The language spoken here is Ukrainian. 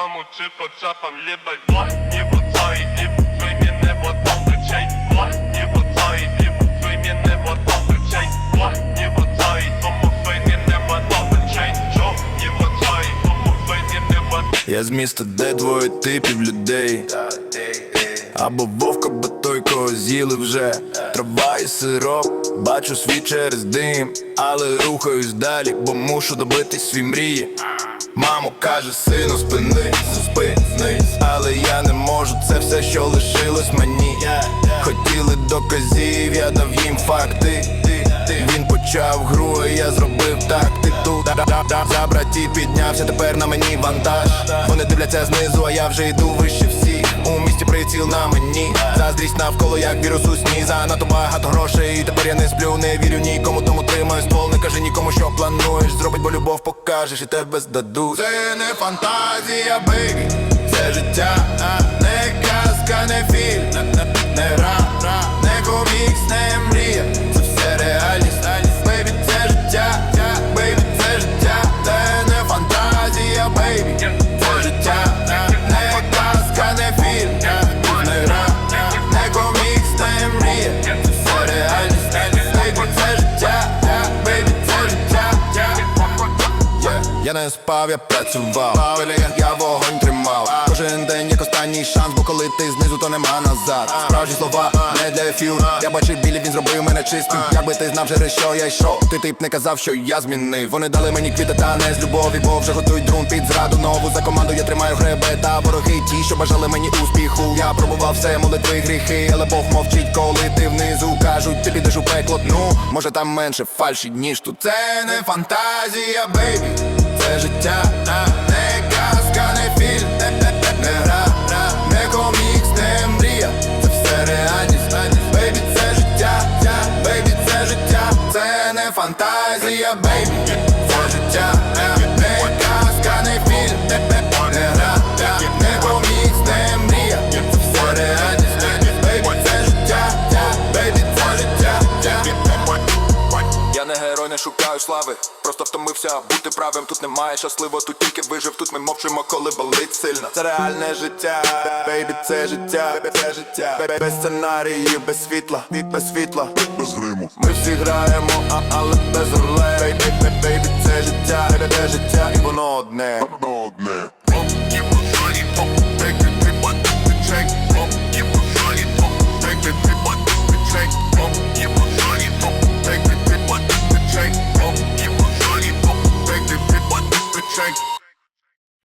Кому чи по чапам Не бросай, не пустой мене в одном ключей Власть не бросай, не мене в одном ключей Власть не тому свой мене в одном ключей Що? Не тому свой мене в Я з міста, де двоє типів людей. Або вовк, або той, кого з'їли вже. Трава і сироп, бачу світ через дим, але рухаюсь далі, бо мушу добитись свій мрії. Мамо каже, сину, спини, спинись, але я не можу, це все, що лишилось мені. Хотіли доказів, я дав їм факти. Він почав гру, а я зробив тактику За братів піднявся, тепер на мені вантаж Вони дивляться знизу, а я вже йду вище всіх У місті приціл на мені. Заздрість навколо, як вірус у сні. Занадто багато грошей, і тепер я не сплю, не вірю нікому, тому тримаю ствол, не кажи нікому, що плануєш. Зробить, бо любов покажеш і тебе здадуть. Це не фантазія, бейбі, це життя, Я не спав, я працював. Я, я вогонь тримав. Кожен день як останній шанс, бо коли ти знизу, то нема назад. Справжні слова, не для ефіру. Я бачив білі, він зробив мене чистим. Якби ти знав через що я йшов Ти тип не казав, що я змінив. Вони дали мені квіти, та не з любові Бо вже готують друн під зраду нову. За команду я тримаю хребет Та вороги ті, що бажали мені успіху. Я пробував все, молитви, гріхи Але Бог мовчить, коли ти внизу Кажуть, ти підеш у пекло, ну Може там менше фальші, ніж тут. Це не фантазія, бейбі життя, не казка, не фільм, не, гра, не комікс, мрія, все реальність, бейбі, це життя, бейбі, це життя, це не фантазія, бейбі, шукаю слави. Просто втомився бути правим. Тут немає щасливо, тут тільки вижив. Тут ми мовчимо, коли болить сильно. Це реальне життя, бейбі, це життя, це життя. Без сценаріїв, без світла, без світла, без гриму. Ми всі граємо, а, але без ролей. Бейбі, бейбі, це життя, це життя, і воно одне. одне.